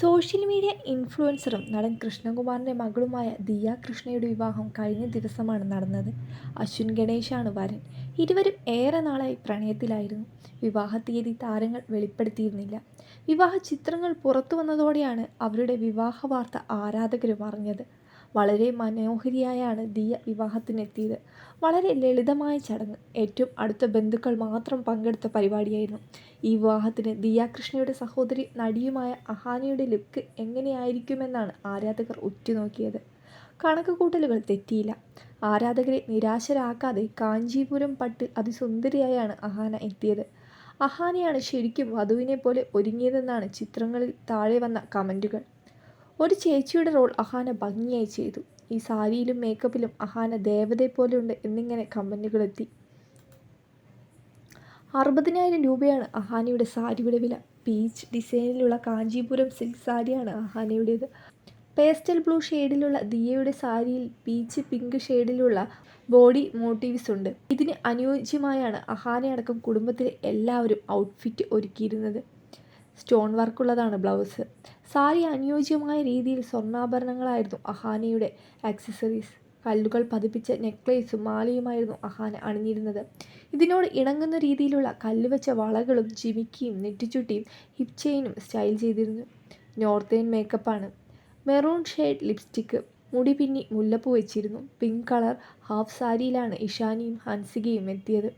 Social media ഇൻഫ്ലുവൻസറും നടൻ കൃഷ്ണകുമാറിന്റെ മകളുമായ ദിയ കൃഷ്ണയുടെ വിവാഹം കഴിഞ്ഞ ദിവസമാണ് നടന്നത്. അശ്വിൻ ഗണേശാണ് വരൻ. ഇരുവരും ഏറെ നാളായി പ്രണയത്തിലായിരുന്നു. വിവാഹ തീയതി താരങ്ങൾ വെളിപ്പെടുത്തിയിരുന്നില്ല. വിവാഹ ചിത്രങ്ങൾ പുറത്തു വന്നതോടെയാണ് അവരുടെ വിവാഹ വാർത്ത ആരാധകരും അറിഞ്ഞത്. വളരെ മനോഹരിയായാണ് ദിയ വിവാഹത്തിനെത്തിയത്. വളരെ ലളിതമായ ചടങ്ങ്. ഏറ്റവും അടുത്ത ബന്ധുക്കൾ മാത്രം പങ്കെടുത്ത പരിപാടിയായിരുന്നു. ഈ വിവാഹത്തിന് ദിയ കൃഷ്ണയുടെ സഹോദരി നടിയുമായ അഹാനിയുടെ ലുക്ക് എങ്ങനെയായിരിക്കുമെന്നാണ് ആരാധകർ ഉറ്റുനോക്കിയത്. കണക്കുകൂട്ടലുകൾ തെറ്റിയില്ല. ആരാധകരെ നിരാശരാക്കാതെ കാഞ്ചീപുരം പട്ട് അതിസുന്ദരിയായാണ് അഹാന എത്തിയത്. അഹാനയാണ് ശരിക്കും വധുവിനെ പോലെ ഒരുങ്ങിയതെന്നാണ് ചിത്രങ്ങളിൽ താഴെ വന്ന കമന്റുകൾ ഒരു ചേച്ചിയുടെ റോൾ അഹാന ഭംഗിയായി ചെയ്തു. ഈ സാരിയിലും മേക്കപ്പിലും അഹാന ദേവതയെ പോലെയുണ്ട് എന്നിങ്ങനെ കമ്പനികളെത്തി അറുപതിനായിരം രൂപയാണ് അഹാനയുടെ സാരിയുടെ വില. പീച്ച് ഡിസൈനിലുള്ള കാഞ്ചീപുരം സിൽക്ക് സാരിയാണ് അഹാനയുടേത്. പേസ്റ്റൽ ബ്ലൂ ഷെയ്ഡിലുള്ള ദിയയുടെ സാരിയിൽ പീച്ച് പിങ്ക് ഷെയ്ഡിലുള്ള ബോഡി മോട്ടീവ്സ് ഉണ്ട്. ഇതിന് അനുയോജ്യമായാണ് അഹാനയടക്കം കുടുംബത്തിലെ എല്ലാവരും ഔട്ട്ഫിറ്റ് ഒരുക്കിയിരുന്നത്. Stone വർക്കുള്ളതാണ് blouse. സാരി അനുയോജ്യമായ രീതിയിൽ സ്വർണാഭരണങ്ങളായിരുന്നു അഹാനയുടെ ആക്സസറീസ് കല്ലുകൾ പതിപ്പിച്ച നെക്ലേസും മാലയുമായിരുന്നു അഹാന അണിഞ്ഞിരുന്നത്. ഇതിനോട് ഇണങ്ങുന്ന രീതിയിലുള്ള കല്ലുവെച്ച വളകളും ജിമിക്കിയും നെറ്റിച്ചുട്ടിയും ഹിപ് ചെയിനും സ്റ്റൈൽ ചെയ്തിരുന്നു. നോർത്തേൺ മേക്കപ്പാണ് മെറൂൺ ഷെയ്ഡ് ലിപ്സ്റ്റിക്ക് മുടി പിന്നി മുല്ലപ്പൂ വെച്ചിരുന്നു. പിങ്ക് കളർ ഹാഫ് സാരിയിലാണ് ഇഷാനിയും ഹൻസികയും എത്തിയത്.